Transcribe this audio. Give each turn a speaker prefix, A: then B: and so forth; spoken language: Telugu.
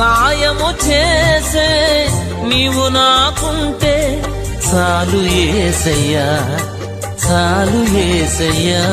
A: సాయము చేసే నీవు నాకుంటే చాలు ఏసయ్యా చాలు ఏసయ్యా.